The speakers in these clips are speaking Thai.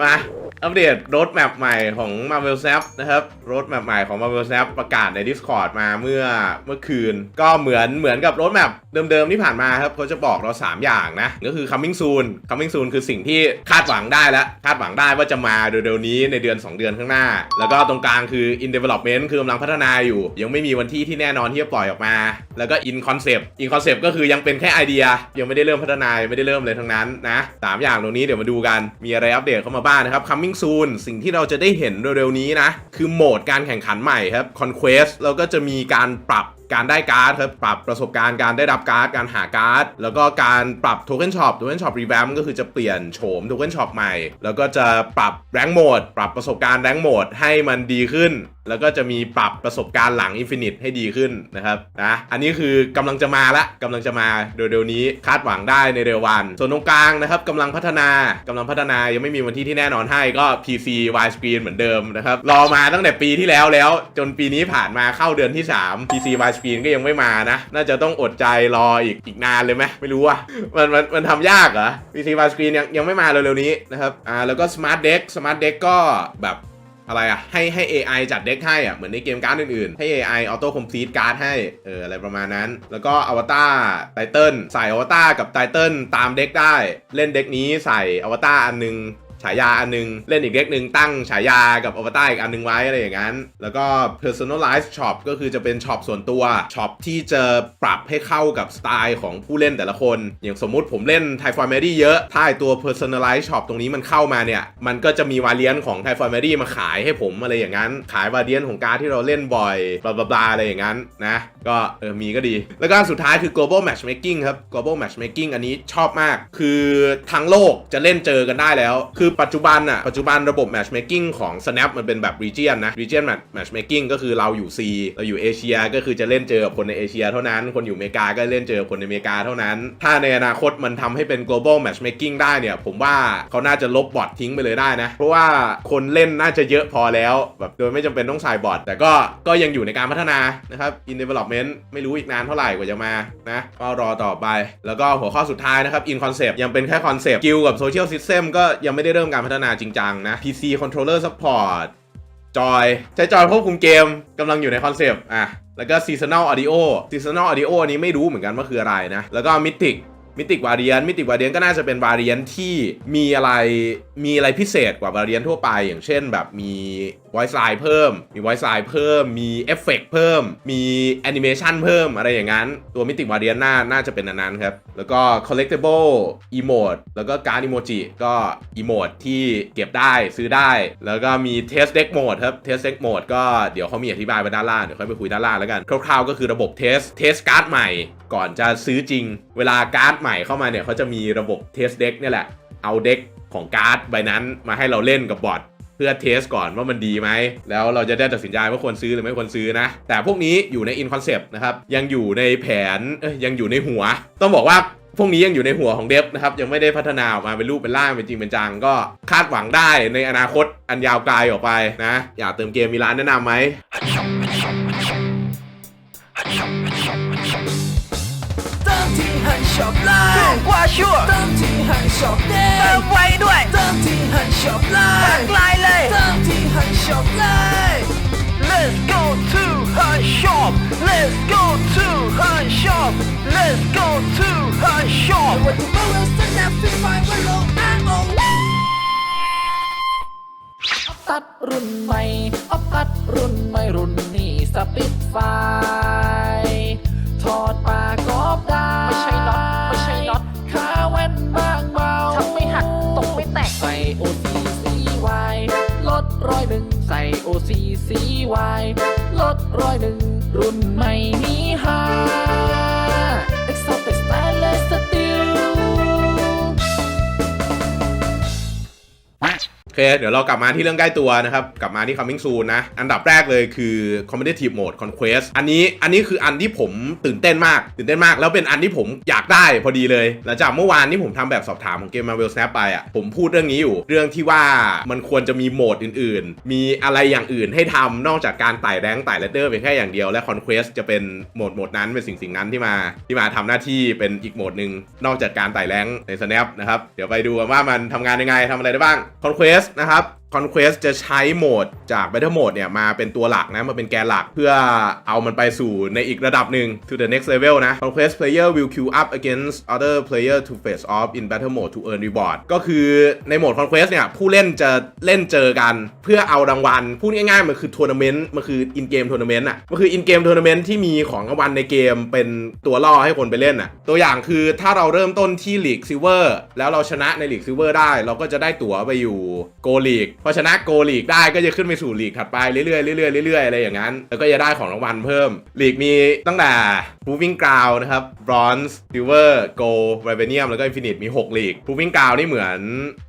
มา อัปเดตรถแมปใหม่ของ Marvel Snap นะครับรถแมปใหม่ของ Marvel Snap ประกาศใน Discord มาเมื่อเมื่อคืน ก็เหมือนเหมือนกับรถแมปเดิมๆที่ผ่านมาครับเขาจะบอกเรา 3 อย่างนะ ก็คือ coming soon coming soon คือสิ่งที่คาดหวังได้แล้ว คาดหวังได้ว่าจะมาเร็วๆนี้ในเดือน 2 เดือนข้างหน้า แล้วก็ตรงกลางคือ in development คือกำลังพัฒนาอยู่ ยังไม่มีวันที่ที่แน่นอนที่จะปล่อยออกมา แล้วก็ in concept in concept ก็คือยังเป็นแค่ไอเดีย ยังไม่ได้เริ่มพัฒนายังไม่ได้เริ่มเลยทั้งนั้นนะสามอย่างตรงนี้เดี๋ยวมาดูกันมีอะไรอัปเดตเข้ามาบ้างนะครับ coming soon สิ่งที่เราจะได้เห็นเร็วๆนี้นะ คือโหมดการแข่งขันใหม่ครับ conquest แล้วก็จะมีการปรับการได้การ์ดครับปรับประสบการณ์การได้รับการ์ดการหาการ์ด แล้วก็การปรับโทเค็นช็อปโทเค็นช็อปรีแวมก็คือจะเปลี่ยนโฉมโทเค็นช็อปใหม่ แล้วก็จะปรับแรงโหมดปรับประสบการณ์แรงโหมดให้มันดีขึ้น แล้วก็จะมีปรับประสบการณ์หลังอินฟินิตให้ดีขึ้นนะครับนะอันนี้คือกำลังจะมาละกำลังจะมาเร็วๆนี้คาดหวังได้ในเร็ววัน ส่วนตรงกลางนะครับกำลังพัฒนากำลังพัฒนายังไม่มีวันที่ที่แน่นอนให้ก็ PC widescreen เหมือนเดิมนะครับรอมาตั้งแต่ปีที่แล้วแล้ว จนปีนี้ผ่านมาเข้าเดือนที่ 3 PC widescreen ก็ยังไม่มานะ น่าจะต้องอดใจรออีกอีกนานเลยไหมไม่รู้ว่ามันมันมันทำยากเหรอ PC widescreen ยังยังไม่มาเร็วๆนี้นะครับอ่าแล้วก็ smart deck smart deck ก็แบบอะไรอะให้ให้ AI จัดเด็กให้อะเหมือนในเกมการ์ดอื่นๆ ให้ AI auto complete การ์ดให้ เออ อะไรประมาณนั้น แล้วก็อวตารไตเติลใส่อวตารกับไตเติลตามเด็กได้ เล่นเด็กนี้ใส่อวตารอันหนึง ฉายาอันหนึง เล่นอีกเด็กหนึ่งตั้งฉายากับอวตารอีกอันหนึงไว้อะไรอย่างนั้น แล้วก็ personalized shop ก็คือจะเป็นช็อปส่วนตัวช็อปที่จะปรับให้เข้ากับสไตล์ของผู้เล่นแต่ละคน อย่างสมมุติผมเล่น Thai f o r m a d y เยอะ ถ้าไอตัว personalized shop ตรงนี้มันเข้ามาเนี่ย มันก็จะมีวาเลียนของ Thai f o r m a d y มาขายให้ผมอะไรอย่างนั้น ขายวาเลียนของการที่เราเล่นบ่อยบลาบลาอะไรอย่างนั้นนะ ก็เออมีก็ดี แล้วก็สุดท้ายคือ global matchmaking ครับ global matchmaking อันนี้ชอบมาก คือทั้งโลกจะเล่นเจอกันได้แล้ว คือือปัจจุบันอะปัจจุบันระบบ matchmaking ของ Snap มันเป็นแบบ region นะ region match- matchmaking ก็คือเราอยู่ C เราอยู่เอเชียก็คือจะเล่นเจอกับคนในเอเชีย เท่านั้น คนอยู่อเมริกาก็เล่นเจอคนในอเมริกาเท่านั้น ถ้าในอนาคตมันทำให้เป็น global matchmaking ได้เนี่ย ผมว่าเขาน่าจะลบบอททิ้งไปเลยได้นะ เพราะว่าคนเล่นน่าจะเยอะพอแล้วแบบโดยไม่จำเป็นต้องใส่บอทแต่ก็ก็ยังอยู่ในการพัฒนานะครับ in development ไม่รู้อีกนานเท่าไหร่กว่าจะมานะก็รอต่อไป แล้วก็หัวข้อสุดท้ายนะครับ in concept ยังเป็นแค่ concept กิลกับ social system ก็ยังไม่ได้เริ่มการพัฒนาจริงจังนะ PC controller support จอยใช้จอยควบคุมเกมกำลังอยู่ในคอนเซปต์อะแล้วก็ seasonal audio seasonal audio อันนี้ไม่รู้เหมือนกันว่าคืออะไรนะ แล้วก็ mythic มิติกวาเรียนมิติกวาเรียนก็น่าจะเป็นวาเรียนที่มีอะไรมีอะไรพิเศษกว่าวาเรียนทั่วไป อย่างเช่น แบบมี voice line เพิ่ม มี voice line เพิ่ม มีเอฟเฟกเพิ่ม มีแอนิเมชันเพิ่มอะไรอย่างนั้น ตัวมิติวาเรียนน่าน่าจะเป็นอันนั้นครับ แล้วก็ collectible emote แล้วก็การ์ด emoji ก็ emote ที่เก็บได้ซื้อได้ แล้วก็มี test deck mode ครับ test deck mode ก็เดี๋ยวเขามีอธิบายไว้ด้านล่างเดี๋ยวค่อยไปคุยด้านล่างแล้วกัน คร่าวๆก็คือระบบ test test การ์ดใหม่ ก่อนจะซื้อจริง เวลาการ์ดใหม่เข้ามาเนี่ยเขาจะมีระบบ test deck เนี่ยแหละเอาเด็กของการ์ดใบนั้นมาให้เราเล่นกับบอท เพื่อเทสก่อนว่ามันดีไหม แล้วเราจะได้ตัดสินใจว่าควรซื้อหรือไม่ควรซื้อนะ แต่พวกนี้อยู่ในอินคอนเซปต์นะครับ ยังอยู่ในแผนยยังอยู่ในหัว ต้องบอกว่าพวกนี้ยังอยู่ในหัวของเดฟนะครับ ยังไม่ได้พัฒนาออกมาเป็นรูปเป็นร่างเป็นจริงเป็นจังก็คาดหวังได้ในอนาคตอันยาวไกลออกไปนะ อยากเติมเกมมีร้านแนะนำไหม ช็อปไลถูกน์กว่าชัวร์เติมที่หันช็อปเดเติมย์ไวด้วยเติมที่หันช็อปไลปากน์ลายเลยเติมที่หันช็อปไลน์ Let's go to her shop Let's go to her shop Let's go to her shop วันที่มาเราสนับสนุนว่าเราอ้างองตัดรุ่นใหม่ออฟตัดรุ่นใหม่รุ่นนี้สปิดไฟ สีวายลดร้อยหนึ่งรุ่นใหม่ เค เดี๋ยวเรากลับมาที่เรื่องใกล้ตัวนะครับ กลับมาที่ coming soon นะ อันดับแรกเลยคือ competitive mode conquest อันนี้อันนี้คืออันที่ผมตื่นเต้นมาก ตื่นเต้นมาก แล้วเป็นอันที่ผมอยากได้พอดีเลย หลังจากเมื่อวานที่ผมทำแบบสอบถามของเกม Marvel Snap ไปอะผมพูดเรื่องนี้อยู่ เรื่องที่ว่ามันควรจะมีโหมดอื่น ๆ มีอะไรอย่างอื่นให้ทำนอกจากการไต่แรงไต่เลเดอร์เป็นแค่อย่างเดียวและ conquest จะเป็นโหมดโหมดนั้นเป็นสิ่งสิ่งนั้นที่มา ที่มาทำหน้าที่เป็นอีกโหมดหนึ่งนอกจากการไต่แรงใน Snap นะครับเดี๋ยวไปดูกันว่ามันทำงานยังไงทำอะไรได้บ้าง Conquest นะครับ Conquest จะใช้โหมดจาก Battle Mode เนี่ยมาเป็นตัวหลักนะมาเป็นแกนหลักเพื่อเอามันไปสู่ในอีกระดับหนึ่ง to the next level นะ Conquest player will queue up against other player to face off in battle mode to earn reward ก็คือในโหมด Conquest เนี่ยผู้เล่นจะเล่นเจอกันเพื่อเอารางวัลพูดง่ายๆ มันคือทัวร์นาเมนต์มันคือ in game tournament อะมันคือ in game tournament ที่มีของรางวัลในเกมเป็นตัวล่อให้คนไปเล่นอะตัวอย่างคือถ้าเราเริ่มต้นที่ลีกซิเวอร์แล้วเราชนะในลีกซิเวอร์ได้ เราก็จะได้ตั๋วไปอยู่โกลีกพอชนะโกลีกได้ก็จะขึ้นไปสู่ลีกถัดไปเรื่อยๆเรื่อยๆเรื่อยๆอะไรอย่างนั้น แล้วก็จะได้ของรางวัลเพิ่ม ลีกมีตั้งแต่ Proving Ground นะครับ Bronze Silver Gold Vibanium แล้วก็ Infinite มี 6 ลีก Proving Ground นี่เหมือน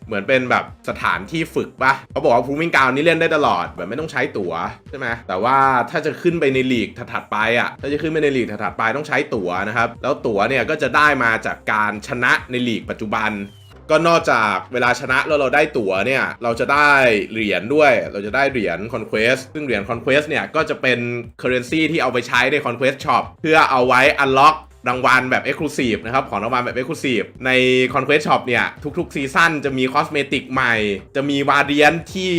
เหมือนเป็นแบบสถานที่ฝึกปะเขาบอกว่า Proving Ground นี่เล่นได้ตลอดแบบไม่ต้องใช้ตั๋วใช่ไหมแต่ว่าถ้าจะขึ้นไปในลีกถัดไปอะถ้าจะขึ้นไปในลีกถัดไปต้องใช้ตั๋วนะครับ แล้วตั๋วเนี่ยก็จะได้มาจากการชนะในลีกปัจจุบัน ก็นอกจากเวลาชนะแล้วเราได้ตั๋วเนี่ย เราจะได้เหรียญด้วย เราจะได้เหรียญ Conquest ซึ่งเหรียญ Conquest เนี่ย ก็จะเป็น Currency ที่เอาไปใช้ใน Conquest Shop เพื่อเอาไว้ Unlock รางวัลแบบ Exclusive นะครับ ของรางวัลแบบ Exclusive ใน Conquest Shop เนี่ย ทุกๆซีซั่นจะมีคอสเมติกใหม่ จะมีวาเรียนที่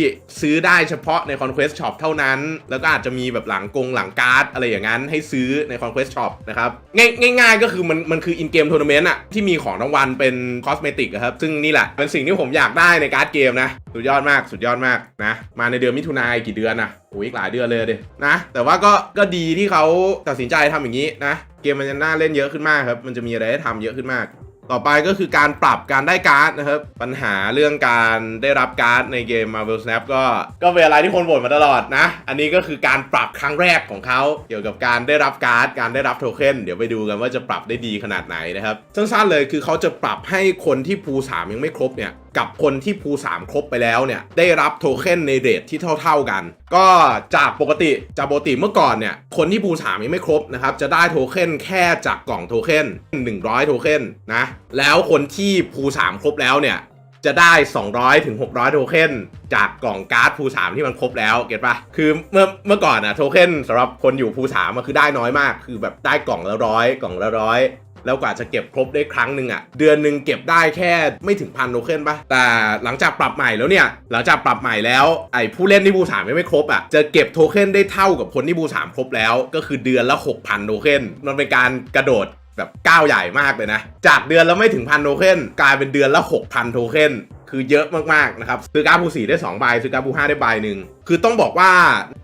ซื้อได้เฉพาะใน Conquest Shop เท่านั้น แล้วก็อาจจะมีแบบหลังกงหลังการ์ด อะไรอย่างนั้นให้ซื้อใน Conquest Shop นะครับง่ายง่ายๆก็คือมันมันคือ in game tournament อะที่มีของรางวัลเป็นคอสเมติกครับ ซึ่งนี่แหละเป็นสิ่งที่ผมอยากได้ในการ์ดเกมนะ สุดยอดมาก สุดยอดมากนะ มาในเดือนมิถุนายนกี่เดือนนะโอ้ยอีกหลายเดือนเลยดยนะแต่ว่าก็ก็ดีที่เขาตัดสินใจทำอย่างนี้นะเกมมันจะน่าเล่นเยอะขึ้นมากครับมันจะมีอะไรให้ทำเยอะขึ้นมาก ต่อไปก็คือการปรับการได้การ์ดนะครับปัญหาเรื่องการได้รับการ์ดในเกม Marvel Snap ก็ก็เป็นอะไรที่คนบ่นมาตลอดนะ อันนี้ก็คือการปรับครั้งแรกของเขาเกี่ยวกับการได้รับการ์ดการได้รับโทเค็นเดี๋ยวไปดูกันว่าจะปรับได้ดีขนาดไหนนะครับสั้นๆเลยคือเขาจะปรับให้คนที่ภู3ยังไม่ครบเนี่ยกับคนที่ภู3ครบไปแล้วเนี่ยได้รับโทเค็นในเรทที่เท่า ๆกัน ก็จากปกติจากปกติเมื่อก่อนเนี่ยคนที่ภู3ยังไม่ครบนะครับจะได้โทเค็นแค่จากกล่องโทเค็น100 โทเค็นนะแล้วคนที่ภู3ครบแล้วเนี่ยจะได้ 200ถึง600 โทเค็นจากกล่องการ์ดภู3ที่มันครบแล้ว เก็ตปะคือเมื่อเมื่อก่อนอะโทเค็นสำหรับคนอยู่ภู3มันคือได้น้อยมาก คือแบบได้กล่องละร้อยกล่องละร้อย แล้วกว่าจะเก็บครบได้ครั้งหนึ่งอะเดือนหนึ่งเก็บได้แค่ไม่ถึงพันโทเค็นปะแต่หลังจากปรับใหม่แล้วเนี่ย หลังจากปรับใหม่แล้วไอ้ผู้เล่นที่บูสามยังไม่ครบอะจะเก็บโทเค็นได้เท่ากับคนที่บูสามครบแล้ว ก็คือเดือนละ 6,000โทเค็นมันเป็นการกระโดดแบบก้าวใหญ่มากเลยนะ จากเดือนละไม่ถึงพันโทเค็นกลายเป็นเดือนละ6,000โทเค็น คือเยอะมากๆนะครับซื้อการ์ดภูสีได้2ใบซื้อการ์ดภู5ได้ใบหนึ่งคือต้องบอกว่า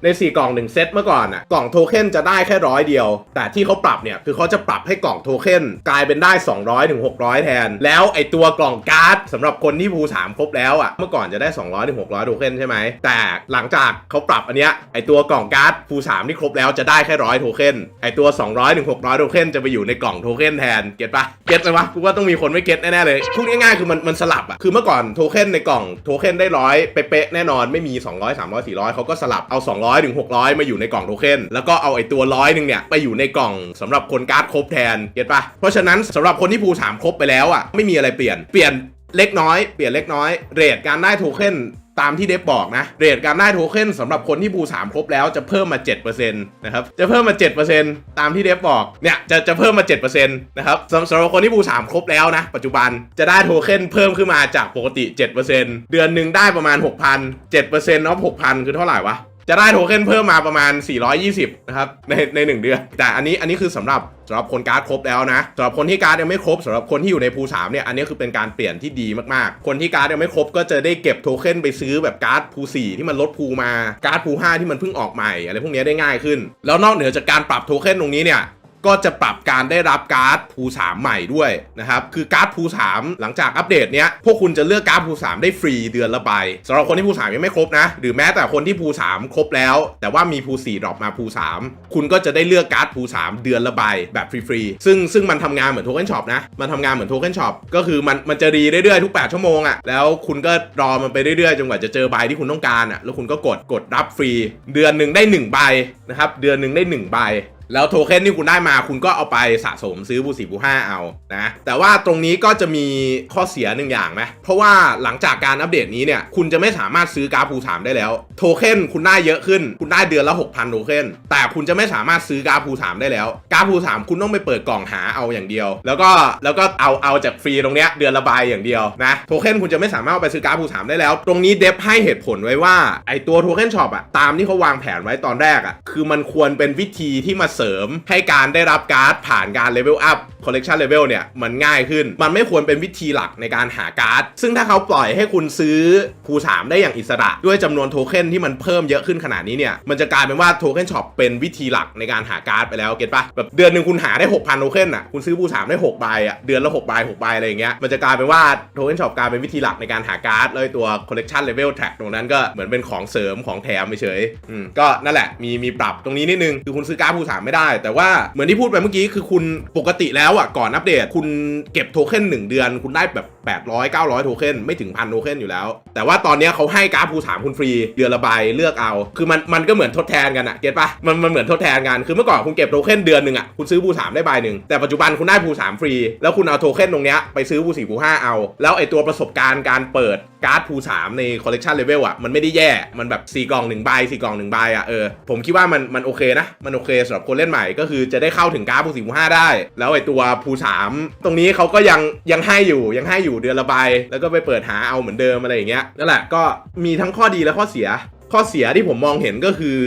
ใน 4 กล่อง 1 เซตเมื่อก่อนอะกล่องโทเค็นจะได้แค่ร้อยเดียว แต่ที่เขาปรับเนี่ยคือเขาจะปรับให้กล่องโทเค็นกลายเป็นได้ 200ถึง600 แทน แล้วไอตัวกล่องการ์ดสำหรับคนที่ภู3ครบแล้วอะเมื่อก่อนจะได้ 200ถึง600โทเค็นใช่ไหมแต่หลังจากเขาปรับอันเนี้ยไอตัวกล่องการ์ดภู3ที่ครบแล้วจะได้แค่ร้อยโทเค็นไอตัว 200ถึง600โทเค็นจะไปอยู่ในกล่องโทเค็นแทนเก็ตปะเก็ตไหมวะกูว่าต้องมีคนไม่เก็ตแน่ๆเลยพูดง่ายๆคือมันมันสลับอะคือเมื่อก่อนโทเค็นในกล่องโทเค็นได้ร้อยเป๊ะแน่นอนไม่มี 200 300 400เขาก็สลับเอา 200ถึง600 มาอยู่ในกล่องโทเค็นแล้วก็เอาไอตัวร้อยหนึ่งเนี่ยไปอยู่ในกล่องสำหรับคนการ์ดครบแทนเก็ตปะเพราะฉะนั้นสำหรับคนที่ภู3ครบไปแล้วอะไม่มีอะไรเปลี่ยนเปลี่ยนเล็กน้อยเปลี่ยนเล็กน้อยเรทการได้โทเค็น ตามที่เดฟบอกนะ เรทการได้โทเค็นสำหรับคนที่บู3ครบแล้วจะเพิ่มมา 7%นะครับ จะเพิ่มมา 7%ตามที่เดฟบอก เนี่ย จะจะเพิ่มมา 7%นะครับสำหรับคนที่บู3ครบแล้วนะ ปัจจุบันจะได้โทเค็นเพิ่มขึ้นมาจากปกติ 7%เดือนหนึ่งได้ประมาณ 6,000 7%นอฟ6,000 คือเท่าไหร่วะ จะได้โทเค็นเพิ่มมาประมาณ 420 นะครับ ในในหนึ่งเดือน แต่อันนี้อันนี้คือสำหรับสำหรับคนการ์ดครบแล้วนะสำหรับคนที่การ์ดยังไม่ครบสำหรับคนที่อยู่ในภูสามเนี่ยอันนี้คือเป็นการเปลี่ยนที่ดีมากๆ คนที่การ์ดยังไม่ครบก็จะได้เก็บโทเค็นไปซื้อแบบการ์ดภูสี่ที่มันลดภูมาการ์ดภูห้าที่มันเพิ่งออกใหม่อะไรพวกนี้ได้ง่ายขึ้น แล้วนอกเหนือจากการปรับโทเค็นตรงนี้เนี่ย ก็จะปรับการได้รับการ์ดภู3ใหม่ด้วยนะครับ คือการ์ดภู3หลังจากอัปเดตเนี้ย พวกคุณจะเลือกการ์ดภู3ได้ฟรีเดือนละใบสำหรับคนที่ภู3ยังไม่ครบนะ หรือแม้แต่คนที่ภู3ครบแล้ว แต่ว่ามีภู4ดรอปมาภู3คุณก็จะได้เลือกการ์ดภู3เดือนละใบแบบฟรีๆ ซึ่งซึ่งมันทำงานเหมือนโทเค็นช็อปนะ มันทำงานเหมือนโทเค็นช็อปก็คือมันมันจะรีเรื่อยๆทุก 8 ชั่วโมงอะ่ะ แล้วคุณก็รอมันไปเรื่อยๆจนกว่าจะเจอใบที่คุณต้องการอะ่ะ แล้วคุณก็กดกดรับฟรี เดือนหนึ่งได้หนึ่งใบนะครับ เดือนหนึ่งได้หนึ่งใบ แล้วโทเค็นที่คุณได้มาคุณก็เอาไปสะสมซื้อบูสี่บูห้าเอานะแต่ว่าตรงนี้ก็จะมีข้อเสียหนึ่งอย่างนะเพราะว่าหลังจากการอัปเดตนี้เนี่ยคุณจะไม่สามารถซื้อการ์ดภูสามได้แล้ว โทเค็นคุณได้เยอะขึ้น คุณได้เดือนละ 6,000 โทเค็นแต่คุณจะไม่สามารถซื้อการ์ดภูสามได้แล้ว การ์ดภูสามคุณต้องไปเปิดกล่องหาเอาอย่างเดียว แล้วก็แล้วก็เอาเอาจากฟรีตรงเนี้ยเดือนละใบอย่างเดียวนะโทเค็นคุณจะไม่สามารถเอาไปซื้อการ์ดภูสามได้แล้ว ตรงนี้เดฟให้เหตุผลไว้ว่าไอตัวโทเค็นช็อปอะตามที่เขาวางแผนไว้ตอนแรกอะคือมันควรเป็นวิธีที่มาเสริมให้การได้รับการ์ดผ่านการเลเวลอัพคอลเลกชันเลเวลเนี่ยมันง่ายขึ้น มันไม่ควรเป็นวิธีหลักในการหาการ์ด ซึ่งถ้าเขาปล่อยให้คุณซื้อภูสามได้อย่างอิสระ ด้วยจำนวนโทเค็นที่มันเพิ่มเยอะขึ้นขนาดนี้เนี่ย มันจะกลายเป็นว่าโทเค็นช็อปเป็นวิธีหลักในการหาการ์ดไปแล้ว เก็ตปะแบบเดือนหนึ่งคุณหาได้ 6,000 โทเค็นอะ คุณซื้อภูสามได้6ใบอะ เดือนละ6ใบ6ใบอะไรอย่างเงี้ย มันจะกลายเป็นว่าโทเค็นช็อปกลายเป็นวิธีหลักในการหาการ์ดแล้วไอ้ตัวคอลเลกชันเลเวลแท็กตรงนั้นก็เหมือนเป็นของเสริมของแถมเฉยอืมก็นั่นแหละมีมีปรับตรงนี้นิดนึงคือคุณซื้อการ์ดภูสามไม่ได้ แต่ว่าเหมือนที่พูดไปเมื่อกี้คือคุณปกติแล้วอะก่อนอัปเดต คุณเก็บโทเค็นหนึ่งเดือน คุณได้แบบ 800 900 โทเค็นไม่ถึงพันโทเค็นอยู่แล้ว แต่ว่าตอนนี้เขาให้การ์ดภูสามคุณฟรีเดือนละใบเลือกเอา คือมันมันก็เหมือนทดแทนกันอะเก็ตปะมันมันเหมือนทดแทนกันคือเมื่อก่อนคุณเก็บโทเค็นเดือนหนึ่งอะคุณซื้อภูสามได้ใบหนึ่งแต่ปัจจุบันคุณได้ภูสามฟรีแล้วคุณเอาโทเค็นตรงเนี้ยไปซื้อภูสี่ภูห้าเอา แล้วไอตัวประสบการณ์การเปิด การ์ดภูสามในคอลเลกชันเลเวลอะมันไม่ได้แย่ มันแบบ 4 กล่องหนึ่งใบสี่กล่องหนึ่งใบอะเออผมคิดว่ามันมันโอเคนะ มันโอเคสำหรับคนเล่นใหม่ก็คือจะได้เข้าถึงการ์ดภูสี่ภูห้าได้ แล้วไอตัวภูสามตรงนี้เขาก็ยังยังให้อยู่ยังให้อยู่เดือนละใบแล้วก็ไปเปิดหาเอาเหมือนเดิมอะไรอย่างเงี้ยนั่นแหละก็มีทั้งข้อดีและข้อเสีย ข้อเสียที่ผมมองเห็นก็คือ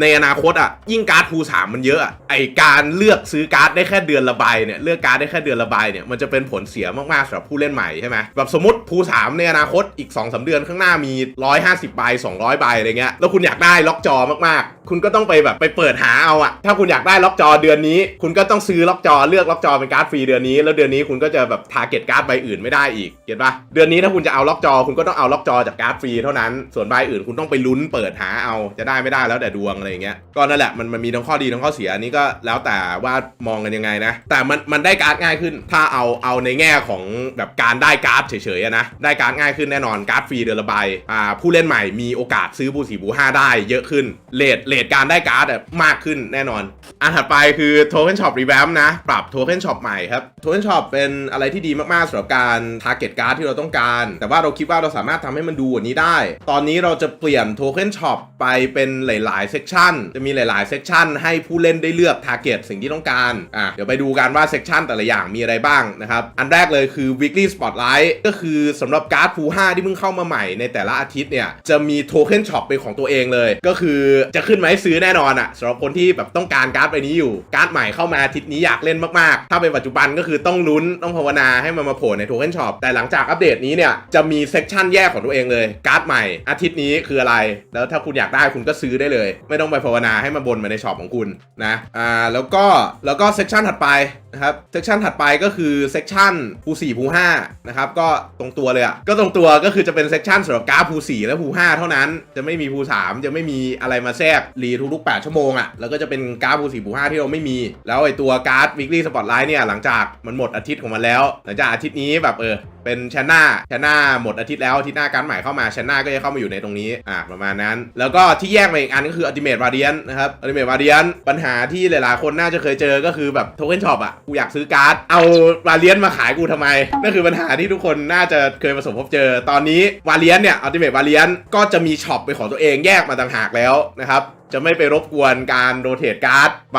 ในอนาคตอะยิ่งการ์ดภูสามมันเยอะอะไอการเลือกซื้อการ์ดได้แค่เดือนละใบเนี่ยเลือกการ์ดได้แค่เดือนละใบเนี่ยมันจะเป็นผลเสียมากๆสำหรับผู้เล่นใหม่ใช่ไหมแบบสมมติภูสามในอนาคตอีก2อสเดือนข้างหน้ามี 150ใบ200ใบอะไรเงี้ยแล้วคุณอยากได้ล็อกจอมากๆ คุณก็ต้องไปแบบไปเปิดหาเอาอะถ้าคุณอยากได้ล็อกจอเดือนนี้ คุณก็ต้องซื้อล็อกจอเลือกล็อกจอเป็นการ์ดฟรีเดือนนี้ แล้วเดือนนี้คุณก็จะแบบทาร์เก็ตการ์ดใบอื่นไม่ได้อีกเก็ตปะเดือนนี้ถ้าคุณจะเอาล็อกจอ คุณก็ต้องเอาล็อกจอจากการ์ดฟรีเท่านั้นส่วนใบอื่นคุณต้องไปลุ้นเปิดหาเอาจะได้ไม่ได้แล้วแต่ดวงอะไรอย่างเงี้ยก็นั่นแหละมันมันมีทั้งข้อดีทั้งข้อเสียอันนี้ก็แล้วแต่ว่ามองกันยังไงนะ แต่มันมันได้การ์ดง่ายขึ้น ถ้าเอาเอาในแง่ของแบบการได้การ์ดเฉยๆนะได้การ์ดง่ายขึ้นแน่นอนการ์ดฟรีเดือนละใบอ่าผู้เล่นใหม่มีโอกาสซื้อบูสีบูห้าได้เยอะขึ้นเลทเลทการได้การ์ดมากขึ้นแน่นอน อันถัดไปคือ Token Shop Revamp นะ ปรับ Token Shop ใหม่ครับ Token Shop เป็นอะไรที่ดีมากๆสำหรับการ Target Card ที่เราต้องการ แต่ว่าเราคิดว่าเราสามารถทำให้มันดูกว่านี้ได้ ตอนนี้เราจะเปลี่ยน Token Shop ไปเป็นหลายๆ Section จะมีหลายๆ Section ให้ผู้เล่นได้เลือก Target สิ่งที่ต้องการอะเดี๋ยวไปดูกันว่า Section แต่ละอย่างมีอะไรบ้างนะครับ อันแรกเลยคือ Weekly Spotlight ก็คือสำหรับการ์ดภู5ที่เพิ่งเข้ามาใหม่ในแต่ละอาทิตย์เนี่ยจะมี Token Shop เป็นของตัวเองเลย ก็คือจะขึ้นมาให้ซื้อแน่นอนอะสำหรับคนที่แบบต้องการการ์ดใบนี้อยู่การ์ดใหม่เข้ามาอาทิตย์นี้อยากเล่นมาก ๆ ถ้าเป็นปัจจุบันก็คือต้องลุ้นต้องภาวนาให้มันมาโผล่ใน Token Shop แต่หลังจากอัปเดตนี้เนี่ยจะมีเซกชันแยกของตัวเองเลยการ์ดใหม่อาทิตย์นี้คืออะไร แล้วถ้าคุณอยากได้คุณก็ซื้อได้เลย ไม่ต้องไปภาวนาให้มันบนมาในช็อปของคุณนะอ่าแล้วก็แล้วก็เซกชันถัดไป นะครับเซกชันถัดไปก็คือเซกชันภู4ภู5นะครับก็ตรงตัวเลยอะก็ตรงตัวก็คือจะเป็นเซกชันสำหรับการ์ดภู4และภู5เท่านั้น จะไม่มีภู3จะไม่มีอะไรมาแทรกรีทุกๆ 8 ชั่วโมงอะแล้วก็จะเป็นการ์ดภู4ภู5ที่เราไม่มี แล้วไอตัวการ์ด weekly spotlight เนี่ยหลังจากมันหมดอาทิตย์ของมันแล้ว หลังจากอาทิตย์นี้แบบเออเป็นชนะชนะหมดอาทิตย์แล้วอาทิตย์หน้าการ์ดใหม่เข้ามาชนะก็จะเข้ามาอยู่ในตรงนี้อะประมาณนั้น แล้วก็ที่แยกมาอีกอันก็คือ ultimate variant นะครับ ultimate variant ปัญหาที่หลายๆคนน่าจะเคยเจอก็คือแบบ token shop อะกูอยากซื้อการ์ด เอาวาเลียนมาขายกูทำไม นั่นคือปัญหาที่ทุกคนน่าจะเคยประสบพบเจอ ตอนนี้วาเลียนเนี่ยอัลติเมทวาเลียนก็จะมีช็อปเป็นของตัวเองแยกมาต่างหากแล้วนะครับ จะไม่ไปรบกวนการโรเทตการ์ดไป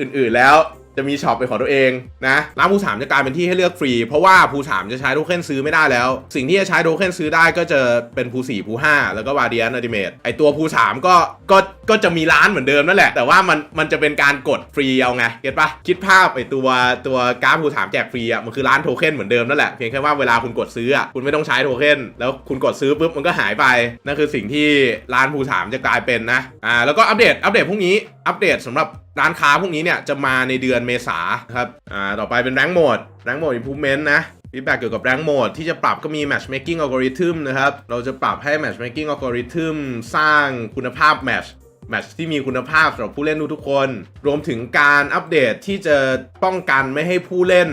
อื่นๆแล้ว จะมีช็อปเป็นของตัวเองนะร้านภูสามจะกลายเป็นที่ให้เลือกฟรี เพราะว่าภูสามจะใช้โทเค็นซื้อไม่ได้แล้ว สิ่งที่จะใช้โทเค็นซื้อได้ก็จะเป็นภูสี่ภูห้าแล้วก็วาเดียนอัติเมทไอตัวภูสามก็ก็ก็จะมีร้านเหมือนเดิมนั่นแหละ แต่ว่ามันมันจะเป็นการกดฟรีเอาไงเก็ตปะคิดภาพไอตัวตัวกร์ดภูสามแจกฟรีอะมันคือร้านโทเค็นเหมือนเดิมนั่นแหละเพียงแค่ว่าเวลาคุณกดซื้ออะคุณไม่ต้องใช้โทเค็นแล้วคุณกดซื้อปุ๊บมันก็หายไปนั่นคือสิ่งที่ร้านภูสามจะกลายเป็นนะอ่าแล้วก็อัปเดตอัปเดตพรุ่งนี้อัปเดตสำหรับร้านค้าพวกนี้เนี่ยจะมาในเดือนเมษาครับอ่าต่อไปเป็นแรงโหมดแรงโหมด improvement นะฟีดแบ็กเกี่ยวกับแรงโหมดที่จะปรับก็มี matchmaking algorithm นะครับ เราจะปรับให้ matchmaking algorithm สร้างคุณภาพ match แมชที่มีคุณภาพสำหรับผู้เล่นทุกคน รวมถึงการอัปเดตที่จะป้องกันไม่ให้ผู้เล่น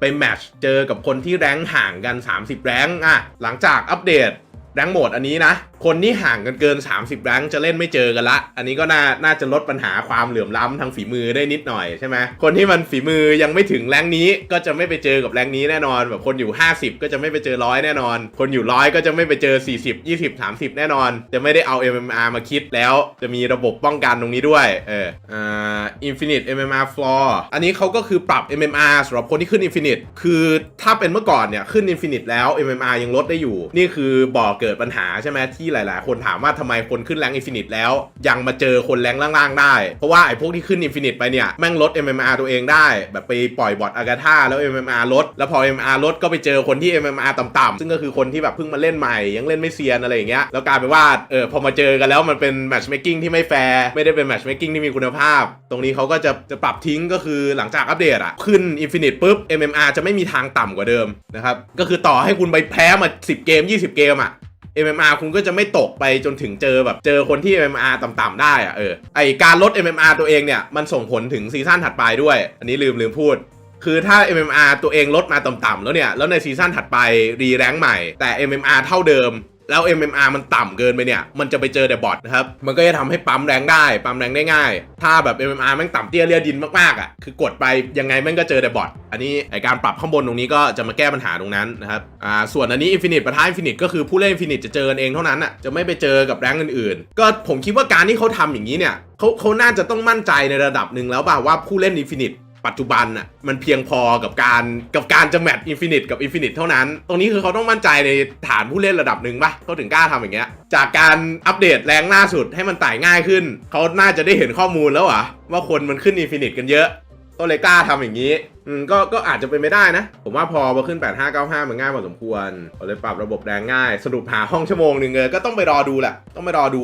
ไปแมชเจอกับคนที่แรงห่างกัน 30 แรงอะหลังจากอัปเดตแรงโหมดอันนี้นะคนที่ห่างกันเกิน 30แรงจะเล่นไม่เจอกันละ อันนี้ก็น่าน่าจะลดปัญหาความเหลื่อมล้ำทางฝีมือได้นิดหน่อยใช่ไหมคนที่มันฝีมือยังไม่ถึงแรงนี้ก็จะไม่ไปเจอกับแรงนี้แน่นอน แบบคนอยู่ 50 ก็จะไม่ไปเจอร้อยแน่นอน คนอยู่ร้อยก็จะไม่ไปเจอ 40 20 30 แน่นอน จะไม่ได้เอา MMR มาคิดแล้ว จะมีระบบป้องกันตรงนี้ด้วย เอออ่า Infinite MMR Floor อันนี้เขาก็คือปรับ MMR สำหรับคนที่ขึ้น Infinite คือถ้าเป็นเมื่อก่อนเนี่ยขึ้น Infinite แล้ว MMR ยังลดได้อยู่ นี่คือบ่อเกิดปัญหาใช่ไหมที่หลาย ๆ คนถามว่าทำไมคนขึ้นแรง Infinite แล้ว ยังมาเจอคนแรงล่าง ๆ ได้ เพราะว่าไอ้พวกที่ขึ้น Infinite ไปเนี่ยแม่งลด MMR ตัวเองได้ แบบไปปล่อยบอทอากาธาแล้ว MMR ลด แล้วพอ MMR ลดก็ไปเจอคนที่ MMR ต่ำๆซึ่งก็คือคนที่แบบเพิ่งมาเล่นใหม่ยังเล่นไม่เซียนอะไรอย่างเงี้ยแล้วกลายเป็นว่าเออพอมาเจอกันแล้วมันเป็น matchmaking ที่ไม่แฟร์ไม่ได้เป็น matchmaking ที่มีคุณภาพ ตรงนี้เขาก็จะจะปรับทิ้งก็คือหลังจากอัปเดตอะขึ้น Infinite ปุ๊บ MMR จะไม่มีทางต่ำกว่าเดิมนะครับก็คือต่อให้คุณไปแพ้มา 10 เกม 20 เกมอะ MMR คุณก็จะไม่ตกไปจนถึงเจอแบบเจอคนที่ MMR ต่ำๆได้อะเออไอการลด MMR ตัวเองเนี่ยมันส่งผลถึงซีซั่นถัดไปด้วย อันนี้ลืมลืมพูดคือถ้า MMR ตัวเองลดมาต่ำๆแล้วเนี่ย แล้วในซีซั่นถัดไปรีแรงใหม่ แต่ MMR เท่าเดิม แล้ว MMR มันต่ำเกินไปเนี่ย มันจะไปเจอแต่บอทนะครับ มันก็จะทำให้ปั๊มแรงได้ ปั๊มแรงได้ง่าย ถ้าแบบ MMR แม่งต่ำเตี้ยเลียดินมากๆอะ คือกดไปยังไงแม่งก็เจอแต่บอท อันนี้ไอการปรับข้างบนตรงนี้ก็จะมาแก้ปัญหาตรงนั้นนะครับ อ่า ส่วนอันนี้ Infinite ประท้า Infinite ก็คือผู้เล่น Infinite จะเจอกันเองเท่านั้นอะ จะไม่ไปเจอกับแรงอื่นๆ ก็ผมคิดว่าการที่เขาทำอย่างนี้เนี่ยเขาเขาน่าจะต้องมั่นใจในระดับหนึ่งแล้วป่ะว่าผู้เล่น Infinite ปัจจุบันอะมันเพียงพอกับการกับการจะแมทอินฟินิตกับอินฟินิตเท่านั้น ตรงนี้คือเขาต้องมั่นใจในฐานผู้เล่นระดับหนึ่งปะเขาถึงกล้าทำอย่างเงี้ย จากการอัปเดตแรงล่าสุดให้มันไต่ง่ายขึ้น เขาน่าจะได้เห็นข้อมูลแล้วอะว่าคนมันขึ้นอินฟินิตกันเยอะก็เลยกล้าทำอย่างนี้ อืม ก็ ก็อาจจะเป็นไปได้นะ ผมว่าพอมาขึ้น 8595 มันง่ายพอสมควรก็เลยปรับระบบแรงง่าย สรุปหาห้องชั่วโมงหนึ่งเลย ก็ต้องไปรอดูแหละ ต้องไปรอดู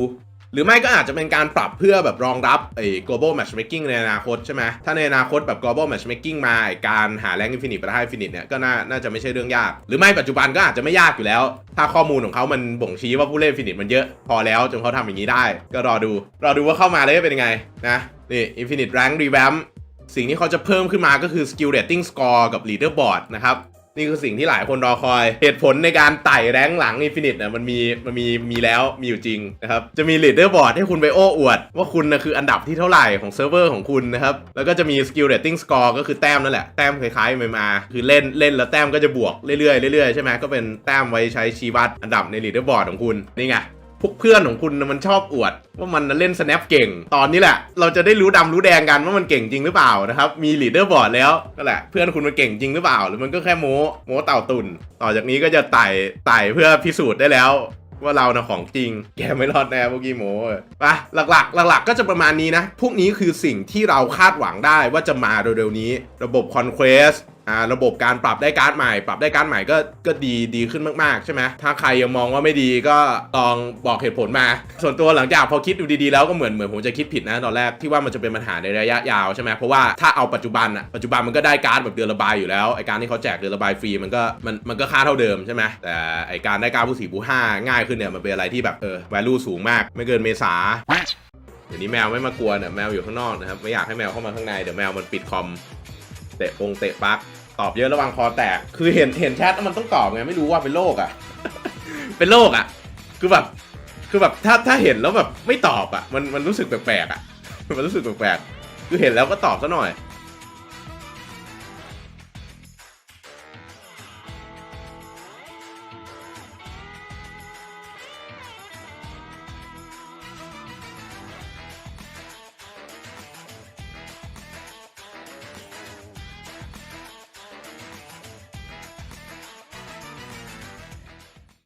หรือไม่ก็อาจจะเป็นการปรับเพื่อแบบรองรับไอ้ global matchmaking ในอนาคตใช่ไหมถ้าในอนาคตแบบ global matchmaking มาไอ้การหาแรง infinite ไปได้ infinite เนี่ยก็น่าน่าจะไม่ใช่เรื่องยาก หรือไม่ปัจจุบันก็อาจจะไม่ยากอยู่แล้ว ถ้าข้อมูลของเขามันบ่งชี้ว่าผู้เล่น infinite มันเยอะพอแล้วจนเขาทำอย่างนี้ได้ ก็รอดู รอดูว่าเข้ามาแล้วจะเป็นยังไงนะนี่ infinite rank revamp สิ่งที่เขาจะเพิ่มขึ้นมาก็คือ skill rating score กับ leaderboard นะครับ นี่คือสิ่งที่หลายคนรอคอย เหตุผลในการไต่แรงหลัง Infinite เนี่ยมันมีมันมีมีแล้วมีอยู่จริงนะครับ จะมีลีดเดอร์บอร์ดให้คุณไปโอ้อวด ว่าคุณนะคืออันดับที่เท่าไหร่ของเซิร์ฟเวอร์ของคุณนะครับ แล้วก็จะมีสกิลเรตติ้งสกอร์ก็คือแต้มนั่นแหละ แต้มคล้ายๆ MMA คือเล่นเล่นแล้วแต้มก็จะบวกเรื่อยๆเรื่อยๆใช่ไหมก็เป็นแต้มไว้ใช้ชี้วัดอันดับในลีดเดอร์บอร์ดของคุณนี่ไง พวกเพื่อนของคุณมันชอบอวด ว่ามันเล่น snap เก่ง ตอนนี้แหละ เราจะได้รู้ดำรู้แดงกันว่ามันเก่งจริงหรือเปล่านะครับ มีลีดเดอร์บอร์ดแล้วก็แหละ เพื่อนคุณมันเก่งจริงหรือเปล่า หรือมันก็แค่โม้โม้เต่าตุนต่อจากนี้ก็จะไต่ไต่เพื่อพิสูจน์ได้แล้วว่าเรานะของจริง แกไม่รอดแน่พวกกี้โม้ไปะหลักๆ หลัก ๆ ก็จะประมาณนี้นะ พวกนี้คือสิ่งที่เราคาดหวังได้ว่าจะมาเร็วๆนี้ ระบบ Conquest อ่าระบบการปรับได้การ์ดใหม่ ปรับได้การ์ดใหม่ก็ก็ดีดีขึ้นมากๆใช่ไหมถ้าใครยังมองว่าไม่ดีก็ลองบอกเหตุผลมา ส่วนตัวหลังจากพอคิดดูดีๆแล้วก็เหมือนเหมือนผมจะคิดผิดนะตอนแรกที่ว่ามันจะเป็นปัญหาในระยะยาวใช่ไหมเพราะว่าถ้าเอาปัจจุบันอะปัจจุบันมันก็ได้การ์ดแบบเดือนละใบอยู่แล้วไอการที่เขาแจกเดือนละใบฟรีมันก็มันมันก็ค่าเท่าเดิมใช่ไหมแต่ไอการได้การ์ดผู้สี่ผู้ห้าง่ายขึ้นเนี่ยมันเป็นอะไรที่แบบเออ value สูงมาก ไม่เกินเมษาเดี๋ยวนี้แมวไม่มากวนเนี่ยแมวอยู่ข้างนอกนะครับไม่อยากให้แมวเข้ามาข้างในเดี๋ยวแมวมันปิดคอม เตะปงเตะปักตอบเยอะระวังคอแตก คือเห็นเห็นแชทแล้วมันต้องตอบไงไม่รู้ว่าเป็นโรคอะ เป็นโรคอะ คือแบบ คือแบบถ้าถ้าเห็นแล้วแบบไม่ตอบอะ มันมันรู้สึกแปลกๆอะ มันรู้สึกแปลกๆคือเห็นแล้วก็ตอบซะหน่อย